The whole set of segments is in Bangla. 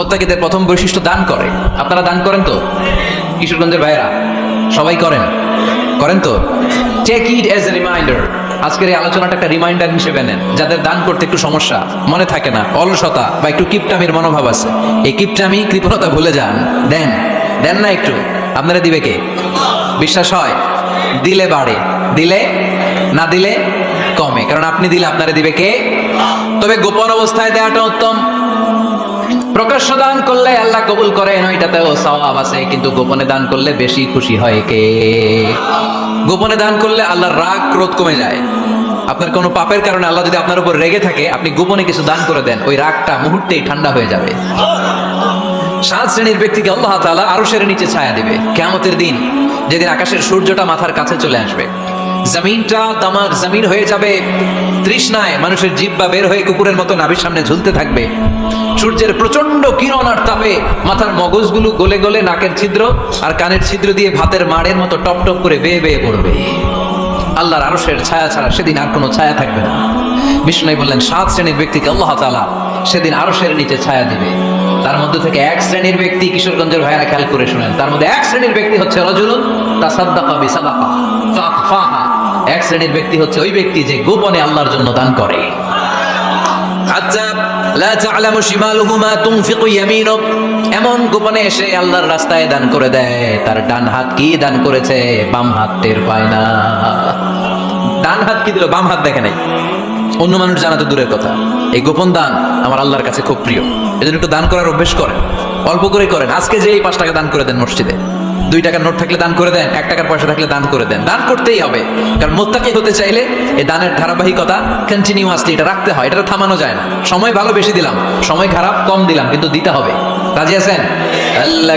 মোত্তাকিদের প্রথম বৈশিষ্ট্য দান করে। আপনারা দান করেন তো? কিশোরগঞ্জের ভাইয়েরা, সবাই করেন। করেন তো? Take it as a reminder আজকের এই আলোচনাটা একটা রিমাইন্ডার হিসেবে নেন। যাদের দান করতে একটু সমস্যা, মনে থাকে না, অলসতা বা একটু কিপটামির মনোভাব আছে। এই কিপটামি, কৃপণতা ভুলে যান। দেন দেন না একটু। আপনারা দিবে কে? বিশ্বাস হয়? দিলে বাড়ে। দিলে? না দিলে কমে। কারণ আপনি দিলে আপনারা দিবে কে? তবে গোপন অবস্থায় দেওয়াটা উত্তম। প্রকাশ্য দান করলে আল্লাহ কবুল করেন, ওইটাতেও সওয়াব আছে, কিন্তু গোপনে দান করলে বেশি খুশি হয় কে? গোপনে দান করলে আল্লাহর রাগ ক্রোধ কমে যায়। আপনার কোনো পাপের কারণে আল্লাহ যদি আপনার উপর রেগে থাকে, আপনি গোপনে কিছু দান করে দেন, ওই রাগটা মুহূর্তেই ঠান্ডা হয়ে যাবে। সাত শ্রেণির ব্যক্তিকে আল্লাহ তাআলা আরও সেরে নিচে ছায়া দিবে। কেমতের দিন, যেদিন আকাশের সূর্যটা মাথার কাছে চলে আসবে। জমিনটা তামার জমিন হয়ে যাবে। তৃষ্ণায় মানুষের জিব্বা বের হয়ে কুকুরের মতো নাভির সামনে ঝুলতে থাকবে। সূর্যের প্রচণ্ড কিরণ আর তাপে মাথার মগজগুলো গলে গলে নাকের ছিদ্র আর কানের ছিদ্র দিয়ে ভাতের মাড়ের মতো টপ টপ করে বেয়ে বেয়ে পড়বে। আল্লাহর আরশের ছায়া ছাড়া সেদিন আর কোনো ছায়া থাকবে না। বিষ্ণু বললেন, সাত শ্রেণির ব্যক্তিকে আল্লাহ তালা সেদিন আরশের নিচে ছায়া দিবে। তার মধ্যে থেকে এক শ্রেণির ব্যক্তি কিশোরগঞ্জের ভাইয়েরা খেয়াল করে শুনেন। তার মধ্যে এক শ্রেণির ব্যক্তি হচ্ছে রজুলুন তাসাদ্দাকা বিসাদাকা। শ্রেণির ব্যক্তি হচ্ছে ওই ব্যক্তি যে গোপনে আল্লাহর জন্য দান করে। আচ্ছা এমন গোপনে এসে আল্লাহর রাস্তায় দান করে দেয়। তার ডান হাত কি দান করেছে? বাম হাত টের পায় না। ডান হাত কি দিল? বাম হাত দেখে নাই। অন্য মানুষ জানা তো দূরের কথা। এই গোপন দান আমার আল্লাহর কাছে খুব প্রিয়। এজন্য একটু দান করার অভ্যেস করেন। অল্প করে করেন। আজকে যে এই পাঁচ টাকা দান করে দেন মসজিদে। দুই টাকার নোট থাকলে দান করে দেন, এক টাকার পয়সা থাকলে দান করে দেন। দান করতেই হবে। কারণ মোত্তাকি হতে চাইলে এই দানের ধারাবাহিকতা কন্টিনিউয়াসলি এটা রাখতে হয় এটা থামানো যায় না। সময় ভালো বেশি দিলাম, সময় খারাপ কম দিলাম, কিন্তু দিতে হবে। রাজি আছেন? আল্লাহ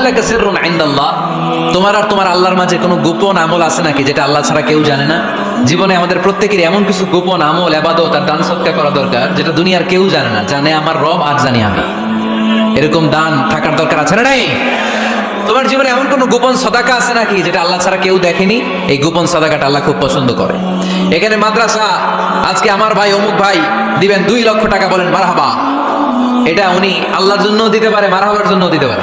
কাসিরুন ইনদাল্লাহ। তোমার আর তোমার আল্লাহর মাঝে কোনো গোপন আমল আছে নাকি, যেটা আল্লাহ ছাড়া কেউ জানে না? জীবনে আমাদের প্রত্যেকের এমন কিছু গোপন আমল এবাদত আর দান সৎকার করা দরকার, যেটা দুনিয়ার কেউ জানে না, জানে আমার রব আর জানি আমি। এরকম দান থাকার দরকার আছে না নাই? তোমার জীবনে এমন কোনো গোপন সদাকা আছে নাকি, যেটা আল্লাহ ছাড়া কেউ দেখেনি? এই গোপন সদাকাটা আল্লাহ খুব পছন্দ করে। এখানে মাদ্রাসা, আজকে আমার ভাই অমুক ভাই দিবেন দুই লক্ষ টাকা বলেন মারহাবা। এটা উনি আল্লাহর জন্য দিতে পারে, মারহাবার জন্য দিতে পারে।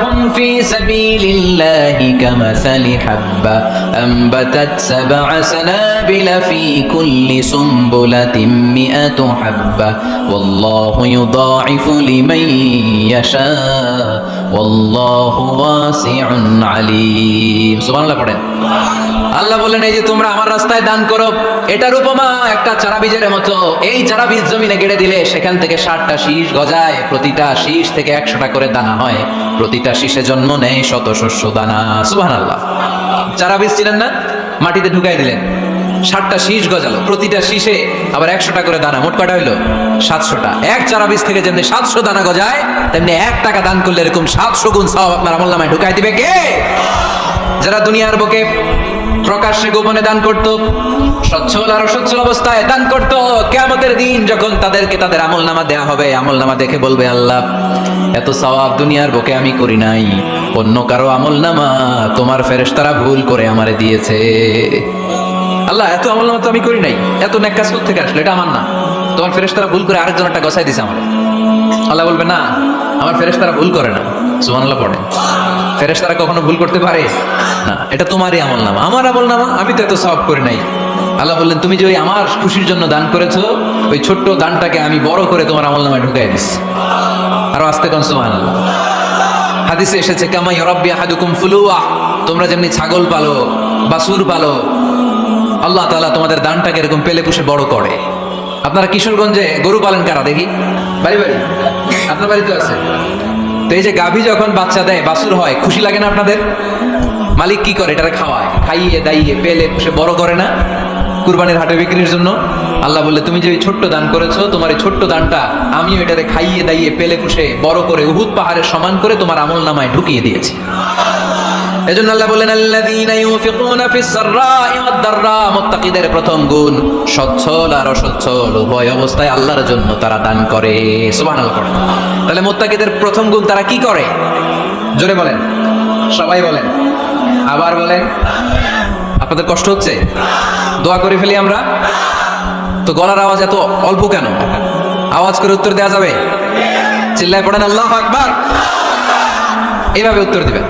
في سبيل الله كمثل حبة أنبتت سبع سنابل في كل سنبلة مئة حبة والله يضاعف لمن يشاء والله واسع عليم. سبحان الله আল্লাহ বলেন এই যে তোমরা আমার রাস্তায় দান করো, এটার উপমা একটা চারা বীজের মতো। এই চারা বীজ জমিনে গেড়ে দিলে সেখান থেকে ষাটটা শীষ গজায়, প্রতিটা শীষ থেকে একশোটা করে দানা হয়। প্রতিটা শীষে জন্ম নেয় শত শস্য দানা। সুহান আল্লাহ চারা বীজ ছিলেন না? মাটিতে ঢুকাই দিলেন। ষাটটা শীষ গজালো, প্রতিটা শীষে আবার একশোটা করে দানা। মোট কটা হইল? সাতশোটা। এক চারা বীজ থেকে যেমনি সাতশো দানা গজায়, তেমনি এক টাকা দান করলে এরকম সাতশো গুণ সব আপনার আমল নামায় ঢুকাই দিবে কে? যারা দুনিয়ার বুকে প্রকাশ্যে গোপনে দান করত, সচ্ছল আর অসচ্ছল অবস্থায় দান করত কেমতের দিন যখন তাদেরকে তাদের আমল নামা দেয়া হবে আমল নামা দেখে বলবে আল্লাহ, এত সওয়াব দুনিয়ার বুকে আমি করি নাই। অন্য কারও আমল নামা তোমার ফেরেশতারা ভুল করে আমারে দিয়েছে। আল্লাহ, এত আমল নামা তো আমি করি নাই। এত নেক কাজ থেকে আসলো, এটা আমার না। তোমার ফেরেশতারা ভুল করে আরেকজন একটা গসাই দিছে আমার। আল্লাহ বলবে, না, আমার ফেরেশতারা ভুল করে না। সুবহানাল্লাহ পড়ে। ফেরেশতারা কখনো ভুল করতে পারে? না, এটা তোমারই আমল নামা। আমার আমল নামা, আমি তো এত সব করে নাই। আল্লাহ বললেন, তুমি যে ওই আমার খুশির জন্য দান করেছ, ওই ছোট্ট দানটাকে আমি বড় করে তোমার আমল নামায় ঢুকাই দিচ্ছি আরও আস্তে কন, সুবহানাল্লাহ। হাদিসে এসেছে কামাই রব্বি আহাদুকুম ফুলুয়া। তোমরা যেমনি ছাগল পালো বা সুর পালো, আল্লাহ তাআলা তোমাদের দানটাকে এরকম পেলে পুষে বড় করে। আপনারা কিশোরগঞ্জে গরু পালন কারা দেখি? বাড়ি বাড়ি। আপনার বাড়িতে আছে। তো এই যে গাভী যখন বাচ্চা দেয় বাসুর হয়, খুশি লাগে না আপনাদের? মালিক কি করে? এটারে খাওয়ায়, খাইয়ে, দাইয়ে, পেলে সে বড় করে না? কুরবানির হাটে বিক্রির জন্য? আল্লাহ বললে, তুমি যে ওই ছোট্ট দান করেছ, তোমার এই ছোট্ট দানটা আমিও এটারে খাইয়ে, দাইয়ে, পেলে, পুষে, বড় করে উহুদ পাহাড়ের সমান করে তোমার আমল নামায় ঢুকিয়ে দিয়েছি। এজন্য আল্লাহ বলেন আল্লাযীনা ইউফিকুনা ফিস সাররাই ওয়াদ দাররা মুত্তাকিদের প্রথম গুণ, সচ্ছল আর অসচ্ছল, উভয় অবস্থায় আল্লাহর জন্য তারা দান করে, সুবহানাল্লাহ। তাহলে মুত্তাকিদের প্রথম গুণ তারা কি করে? জোরে বলেন, সবাই বলেন, আবার বলেন। আপনাদের কষ্ট হচ্ছে? দোয়া করে ফেলি আমরা? তো গলার আওয়াজ এত অল্প কেন? আওয়াজ করে উত্তর দেওয়া যাবে? চিল্লায় পড়েন, আল্লাহ আকবার এইভাবে উত্তর দিবেন।